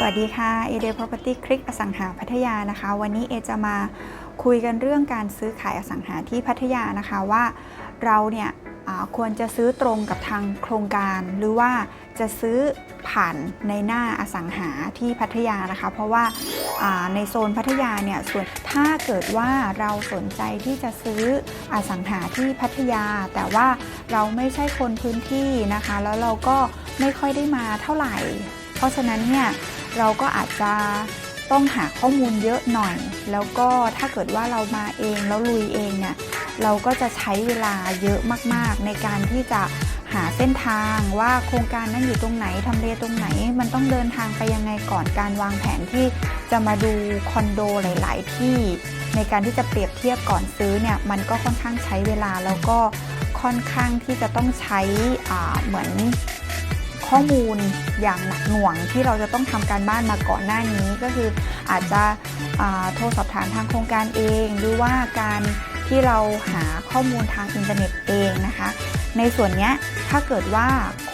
สวัสดีค่ะ a d Property คลิกอสังหาพัทยานะคะ วันนี้เอจะมาคุยกันเรื่องการซื้อขายอสังหาที่พัทยานะคะว่าเราเนี่ยควรจะซื้อตรงกับทางโครงการ หรือว่าจะซื้อผ่านในหน้าอสังหาที่พัทยานะคะ เพราะว่าในโซนพัทยาเนี่ยส่วนถ้าเกิดว่าเราสนใจที่จะซื้ออสังหาที่พัทยา แต่ว่าเราไม่ใช่คนพื้นที่นะคะ แล้วเราก็ไม่ค่อยได้มาเท่าไหร่ เพราะฉะนั้นเนี่ย เราก็อาจจะต้องหาข้อมูลเยอะหน่อย แล้วก็ถ้าเกิดว่าเรามาเองแล้วลุยเองเนี่ยเราก็จะใช้เวลาเยอะมากๆ ในการที่จะหาเส้นทางว่าโครงการนั้นอยู่ตรงไหนทำเลตรงไหน มันต้องเดินทางไปยังไงก่อนการวางแผนที่จะมาดูคอนโดหลาย ๆ ที่ ในการที่จะเปรียบเทียบก่อนซื้อเนี่ยมันก็ค่อนข้างใช้เวลาแล้วก็ค่อนข้างที่จะต้องใช้เหมือน ข้อมูลอย่างหนักหน่วงที่เราจะต้องทำการบ้านมาก่อนหน้านี้ก็คืออาจจะโทรสอบถามทางโครงการเอง หรือว่าการที่เราหาข้อมูลทางอินเทอร์เน็ตเองนะคะ ในส่วนเนี้ยถ้าเกิดว่า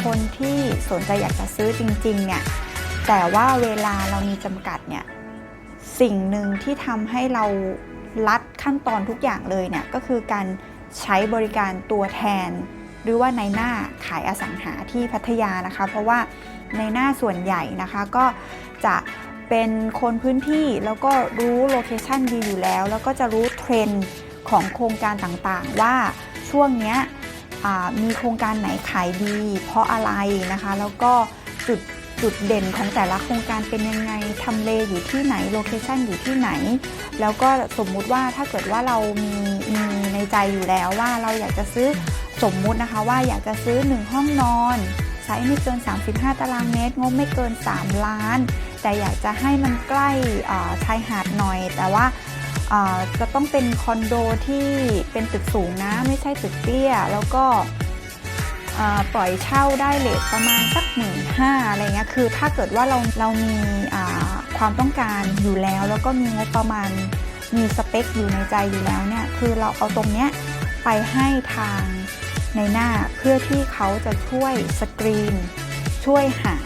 คนที่สนใจอยากจะซื้อจริงๆเนี่ยแต่ว่าเวลาเรามีจำกัดเนี่ยสิ่งหนึ่งที่ทำให้เราลัดขั้นตอนทุกอย่างเลยเนี่ยก็คือการใช้บริการตัวแทน หรือว่าในหน้าขายอสังหาที่พัทยานะคะ เพราะว่าในหน้าส่วนใหญ่นะคะก็จะเป็นคนพื้นที่แล้วก็รู้โลเคชันดีอยู่แล้ว แล้วก็จะรู้เทรนด์ของโครงการต่างๆ ว่าช่วงเนี้ยมีโครงการไหนขายดี เพราะอะไรนะคะ แล้วก็จุดจุดเด่นของแต่ละโครงการเป็นยังไงทำเลอยู่ที่ไหนโลเคชันอยู่ที่ไหน แล้วก็สมมุติว่าถ้าเกิดว่าเรามีมีในใจอยู่แล้วว่าเราอยากจะซื้อ สมมุตินะคะว่าอยากจะซื้อ 1 ห้องนอนไซส์ไม่เกิน 35 ตารางเมตรงบไม่เกิน 3 ล้าน แต่อยากจะให้มันใกล้ชายหาดหน่อย แต่ว่าจะต้องเป็นคอนโดที่เป็นตึกสูงนะ ไม่ใช่ตึกเตี้ย แล้วก็ปล่อยเช่าได้เลทประมาณสักหมื่นห้าอะไรเงี้ยคือถ้าเกิดว่าเราเรามีความต้องการอยู่แล้ว แล้วก็มีงบประมาณมีสเปคอยู่ในใจอยู่แล้วเนี่ยคือเราเอาตรงเนี้ยไปให้ทาง ในหน้าเพื่อที่เขาจะช่วยสกรีน ช่วยหา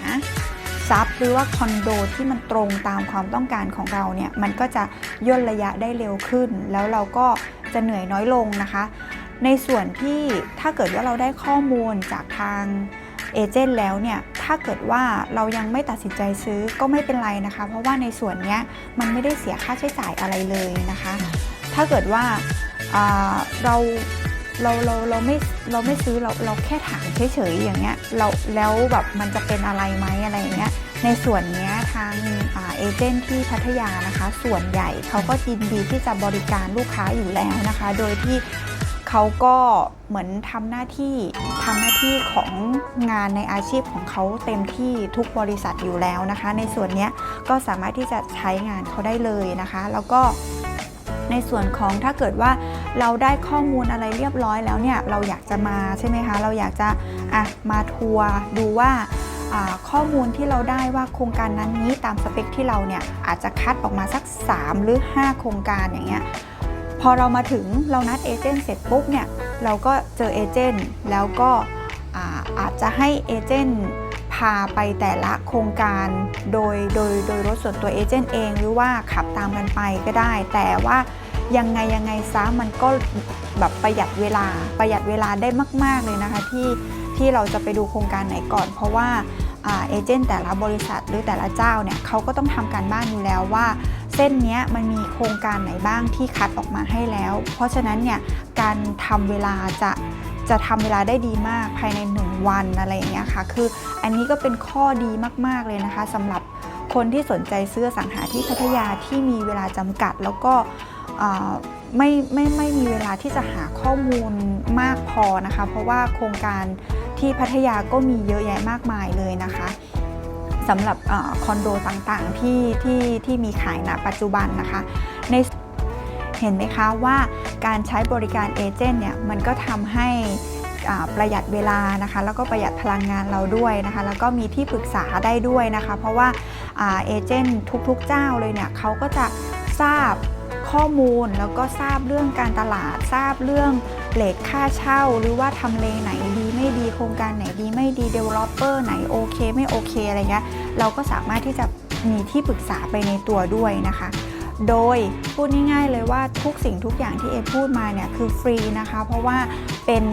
ซับหรือว่าคอนโดที่มันตรงตามความต้องการของเราเนี่ยมันก็จะย่นระยะได้เร็วขึ้น แล้วเราก็จะเหนื่อยน้อยลงนะคะ ในส่วนที่ถ้าเกิดว่าเราได้ข้อมูลจากทางเอเจนต์แล้วเนี่ยถ้าเกิดว่าเรายังไม่ตัดสินใจซื้อก็ไม่เป็นไรนะคะ เพราะว่าในส่วนเนี้ยมันไม่ได้เสียค่าใช้จ่ายอะไรเลยนะคะ ถ้าเกิดว่าอ่าเรา เราเราเราไม่เราไม่ซื้อเราเราแค่ถามเฉยๆอย่างเงี้ยเราแล้วแบบมันจะเป็นอะไรไหมอะไรอย่างเงี้ยในส่วนเนี้ยทางเอเจนต์ที่พัทยานะคะ ส่วนใหญ่เขาก็ยินดีที่จะบริการลูกค้าอยู่แล้วนะคะ โดยที่เขาก็เหมือนทำหน้าที่ทำหน้าที่ของงานในอาชีพของเขาเต็มที่ทุกบริษัทอยู่แล้วนะคะ ในส่วนเนี้ยก็สามารถที่จะใช้งานเขาได้เลยนะคะ แล้วก็ในส่วนของถ้าเกิดว่า เราได้ข้อมูลอะไรเรียบร้อยแล้วเนี่ยเราอยากจะมาใช่ไหมคะ เราอยากจะอะมาทัวร์ดูว่าข้อมูลที่เราได้ว่าโครงการนั้นนี้ตามสเปคที่เราเนี่ยอาจจะคัดออกมาสัก 3 หรือ 5 โครงการอย่างเงี้ยพอเรามาถึงเรานัดเอเจนต์เสร็จปุ๊บเนี่ยเราก็เจอเอเจนต์แล้วก็อาอาจจะให้เอเจนต์พาไปแต่ละโครงการโดยโดยโดยรถส่วนตัวเอเจนต์เอง หรือว่าขับตามกันไปก็ได้ แต่ว่า ยังไงยังไงซะมันก็แบบประหยัดเวลาประหยัดเวลาได้มาก ๆ เลยนะคะที่ที่เราจะไปดูโครงการไหนก่อน เพราะว่าเอเจนต์แต่ละบริษัทหรือแต่ละเจ้าเนี่ยเขาก็ต้องทำการบ้านอยู่แล้วว่า เส้นนี้มันมีโครงการไหนบ้างที่คัดออกมาให้แล้ว เพราะฉะนั้นเนี่ยการทำเวลาจะจะทำเวลาได้ดีมากภายใน 1 วันอะไรอย่างเงี้ยค่ะ คืออันนี้ก็เป็นข้อดีมาก ๆ เลยนะคะสำหรับคนที่สนใจซื้อสังหาที่พัทยาที่มีเวลาจำกัดแล้วก็ ไม่ไม่ไม่มีเวลาที่จะหาข้อมูลมากพอนะคะ เพราะว่าโครงการที่พัทยาก็มีเยอะแยะมากมายเลยนะคะสำหรับอคอนโดต่างๆที่ที่ที่มีขายณปัจจุบันนะคะในเห็นไหมคะว่าการใช้บริการเอเจนต์เนี่ยมันก็ทำให้ประหยัดเวลานะคะแล้วก็ประหยัดพลังงานเราด้วยนะคะแล้วก็มีที่ปรึกษาได้ด้วยนะคะ เพราะว่าเอเจนต์ทุกๆเจ้าเลยเนี่ยเขาก็จะทราบ ข้อมูลแล้วก็ทราบเรื่องการตลาด ทราบเรื่องเลทค่าเช่า หรือว่าทำเลไหนดีไม่ดีโครงการไหนดีไม่ดี developer ไหนโอเคไม่โอเคอะไรเงี้ยเราก็สามารถที่จะมีที่ปรึกษาไปในตัวด้วยนะคะ โดยพูดง่ายๆเลยว่าทุกสิ่งทุกอย่างที่เอพูดมาเนี่ยคือฟรีนะคะ เพราะว่าเป็น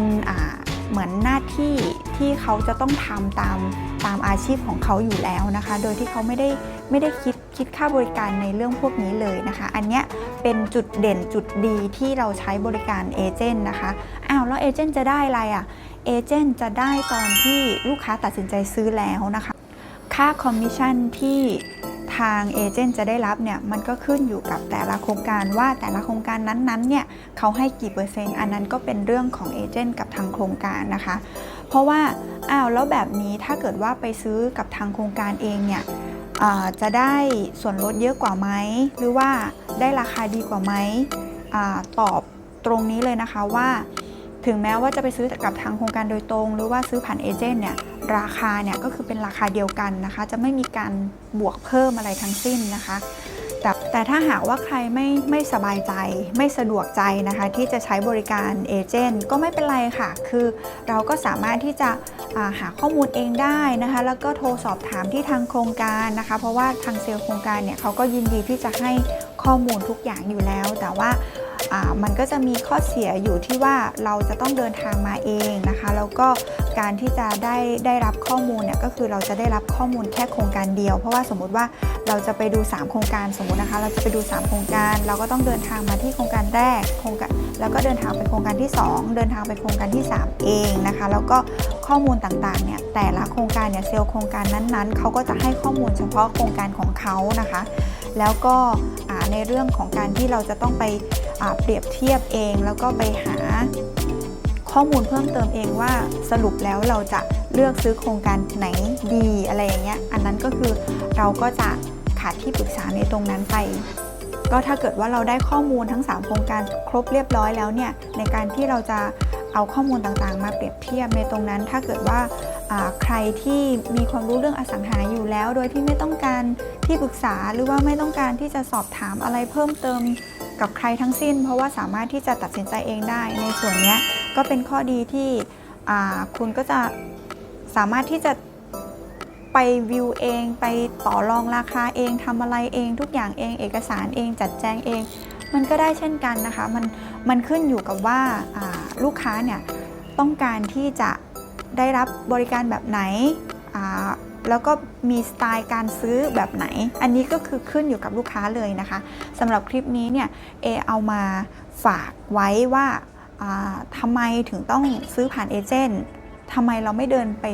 เหมือนหน้าที่ ที่เขาจะต้องทำตามตามอาชีพของเขาอยู่แล้วนะคะ โดยที่เขาไม่ได้ไม่ได้คิดคิดค่าบริการในเรื่องพวกนี้เลยนะคะ อันเนี้ยเป็นจุดเด่นจุดดีที่เราใช้บริการเอเจนต์นะคะอ้าวแล้วเอเจนต์จะได้อะไรอะ่ะเอเจนต์จะได้ตอนที่ลูกค้าตัดสินใจซื้อแล้วนะคะ ค่าคอมมิชชั่นที่ทางเอเจนต์จะได้รับเนี่ยมันก็ขึ้นอยู่กับแต่ละโครงการว่าแต่ละโครงการนั้นๆเนี่ยเขาให้กี่เปอร์เซ็นต์ อันนั้นก็เป็นเรื่องของเอเจนต์กับทางโครงการนะคะ เพราะว่าอ้าวแล้วแบบนี้ถ้าเกิดว่าไปซื้อกับทางโครงการเองเนี่ยจะได้ส่วนลดเยอะกว่าไหมหรือว่าได้ราคาดีกว่าไหมอตอบตรงนี้เลยนะคะว่า ถึงแม้ว่าจะไปซื้อกับทางโครงการโดยตรง หรือว่าซื้อผ่านเอเจนต์เนี่ยราคาเนี่ยก็คือเป็นราคาเดียวกันนะคะ จะไม่มีการบวกเพิ่มอะไรทั้งสิ้นนะคะ แต่ถ้าหากว่าใครไม่ไม่สบายใจ ไม่สะดวกใจนะคะ ที่จะใช้บริการเอเจนต์ก็ไม่เป็นไรค่ะ คือเราก็สามารถที่จะาหาข้อมูลเองได้นะคะ แล้วก็โทรสอบถามที่ทางโครงการนะคะ เพราะว่าทางเซลล์โครงการเนี่ยเขาก็ยินดีที่จะให้ข้อมูลทุกอย่างอยู่แล้ว แต่ว่ามันก็จะมีข้อเสียอยู่ที่ว่าเราจะต้องเดินทางมาเองนะคะ แล้วก็ การที่จะได้ได้รับข้อมูลเนี่ยก็คือเราจะได้รับข้อมูลแค่โครงการเดียว เพราะว่าสมมุติว่าเราจะไปดู 3 โครงการสมมตินะคะ เราจะไปดู 3 โครงการ เราก็ต้องเดินทางมาที่โครงการแรกโครงการแล้วก็เดินทางไปโครงการที่ 2 เดินทางไปโครงการที่ 3 เองนะคะ แล้วก็ข้อมูลต่างๆเนี่ยแต่ละโครงการเนี่ยเซลล์โครงการนั้นๆเขาก็จะให้ข้อมูลเฉพาะโครงการของเขานะคะ แล้วก็ในเรื่องของการที่เราจะต้องไปเปรียบเทียบเองแล้วก็ไปหา ข้อมูลเพิ่มเติมเองว่าสรุปแล้วเราจะเลือกซื้อโครงการไหนดีอะไรอย่างเงี้ยอันนั้นก็คือเราก็จะขาดที่ปรึกษาในตรงนั้นไปก็ถ้าเกิดว่าเราได้ข้อมูลทั้ง 3 โครงการครบเรียบร้อยแล้วเนี่ยในการที่เราจะเอาข้อมูลต่างๆ มาเปรียบเทียบในตรงนั้น ถ้าเกิดว่าอ่าใครที่มีความรู้เรื่องอสังหาอยู่แล้ว โดยที่ไม่ต้องการที่ปรึกษาหรือว่าไม่ต้องการที่จะสอบถามอะไรเพิ่มเติมกับใครทั้งสิ้น เพราะว่าสามารถที่จะตัดสินใจเองได้ในส่วนเนี้ย ก็เป็นข้อดีที่คุณก็จะสามารถที่จะไปวิวเอง ไปต่อรองราคาเองทำอะไรเอง ทุกอย่างเองเอกสารเองจัดแจงเอง มันก็ได้เช่นกันนะคะมันมันขึ้นอยู่กับว่าาลูกค้าเนี่ยต้องการที่จะได้รับบริการแบบไหนแล้วก็มีสไตล์การซื้อแบบไหน อันนี้ก็คือขึ้นอยู่กับลูกค้าเลยนะคะสำหรับคลิปนี้เนี่ยเอเอามาฝากไว้ว่า ทำไมถึงต้องซื้อผ่านเอเจนต์ทำไมเราไม่เดินไป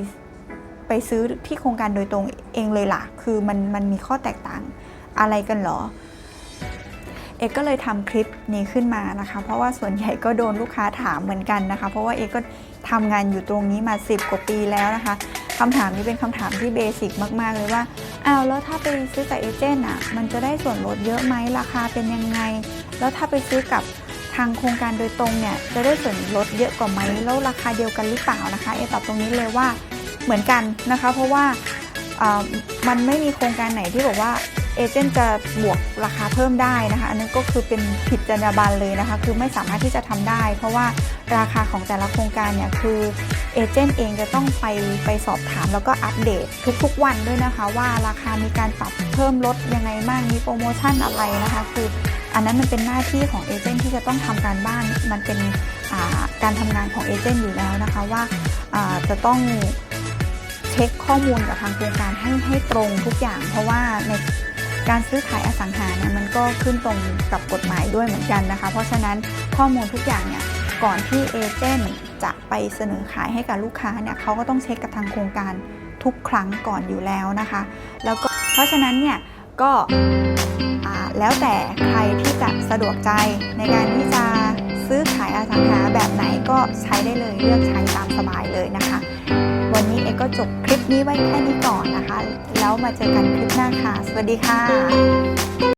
ไปซื้อที่โครงการโดยตรงเองเลยล่ะ คือมันมันมีข้อแตกต่างอะไรกันเหรอ เอกก็เลยทำคลิปนี้ขึ้นมานะคะ เพราะว่าส่วนใหญ่ก็โดนลูกค้าถามเหมือนกันนะคะ เพราะว่าเอกก็ทำงานอยู่ตรงนี้มา 10 กว่าปีแล้วนะคะคำถามนี้เป็นคำถามที่เบสิกมากๆเลยว่าอ้าวแล้วถ้าไปซื้อกับเอเจนต์อะ มันจะได้ส่วนลดเยอะไหมราคาเป็นยังไง แล้วถ้าไปซื้อกับ ทางโครงการโดยตรงเนี่ยจะได้ส่วนลดเยอะกว่าไหมแล้วราคาเดียวกันหรือเปล่านะคะเอตอบตรงนี้เลยว่าเหมือนกันนะคะ เพราะว่ามันไม่มีโครงการไหนที่บอกว่าเอเจนต์จะบวกราคาเพิ่มได้นะคะ อันนั้นก็คือเป็นผิดจรรยาบรรณเลยนะคะ คือไม่สามารถที่จะทำได้ เพราะว่าราคาของแต่ละโครงการเนี่ยคือเอเจนต์เองจะต้องไปไปสอบถามแล้วก็อัปเดตทุกๆวันด้วยนะคะ ว่าราคามีการปรับเพิ่มลดยังไงบ้างมีโปรโมชั่นอะไรนะคะ คือ อันนั้นมันเป็นหน้าที่ของเอเจนต์ที่จะต้องทำการบ้านมันเป็นการทำงานของเอเจนต์อยู่แล้วนะคะว่าจะต้องเช็คข้อมูลกับทางโครงการให้ให้ตรงทุกอย่าง เพราะว่าในการซื้อขายอสังหาเนี่ยมันก็ขึ้นตรงกับกฎหมายด้วยเหมือนกันนะคะ เพราะฉะนั้นข้อมูลทุกอย่างเนี่ยก่อนที่เอเจนต์จะไปเสนอขายให้กับลูกค้าเนี่ยเขาก็ต้องเช็คกับทางโครงการทุกครั้งก่อนอยู่แล้วนะคะ แล้วก็เพราะฉะนั้นเนี่ยก็ แล้วแต่ใครที่จะสะดวกใจในการที่จะซื้อขายอสังหาแบบไหนก็ใช้ได้เลยเลือกใช้ตามสบายเลยนะคะ วันนี้เอกก็จบคลิปนี้ไว้แค่นี้ก่อนนะคะ แล้วมาเจอกันคลิปหน้าค่ะ สวัสดีค่ะ